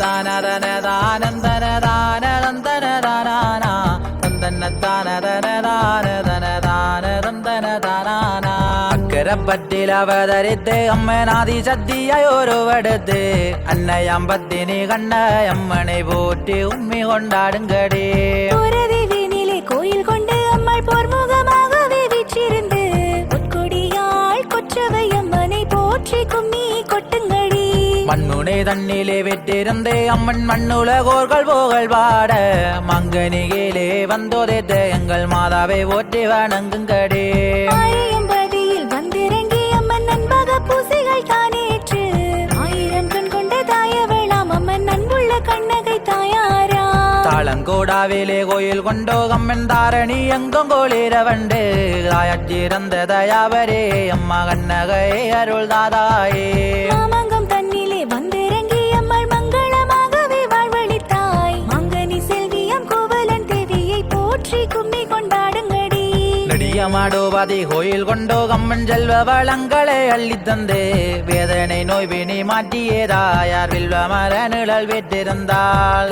தானதன தானந்தன தான தந்தன தானானா தந்தன தானதன தானதன தான தந்தன தானானா അക്കരപ്പറ്റിൽ അവതരിത്ത് അമ്മനാദി സദ്യയൊരുവടുത്ത് അന്നയമ്പത്തിനി കണ്ട അമ്മനെ പോറ്റി ഉമ്മി കൊണ്ടാടുങ്കടേ போரதேவினிலே கோயில் கொண்டு அம்மாள் போர்முகமாகவே வீற்றிருந்து பொற்கொடியாள் கொற்றவை அம்மனை போற்றி கும்மி கொட்டுங்கடி மண்ணுனை தண்ணிலே வெற்றிருந்தே அம்மன் மண்ணுலகோர்கள் புகழ் பாட. மங்கனிகிலே வந்தோதைத்த எங்கள் மாதாவை போற்றி வணங்குங்கடே ஆழியம்பதியில் வந்திறங்கி அம்மன் நண்பக பூசைகள் தானேற்று. ஆயிரம் கண் கொண்ட தாயவளாம் அம்மன் அன்புள்ள கண்ணகை தாயாரா. தாளங்கோடாவிலே கோயில் கொண்டோ கம்மன் தாரணி எங்கும் கோளிரவண்டு தாயற்றிருந்த தயாவரே அம்மா கண்ணகை அருள் தாதாயே தேவியை கும்மி கொண்டாடுங்கடி. நெடியமாடுவதி கோயில் கொண்டோ கம்மன் செல்வ வளங்களை அள்ளித்தந்து. வேதனை நோய் வினி மாற்றியேதாயார் வில்வ மர நிழல் வெற்றிருந்தாள்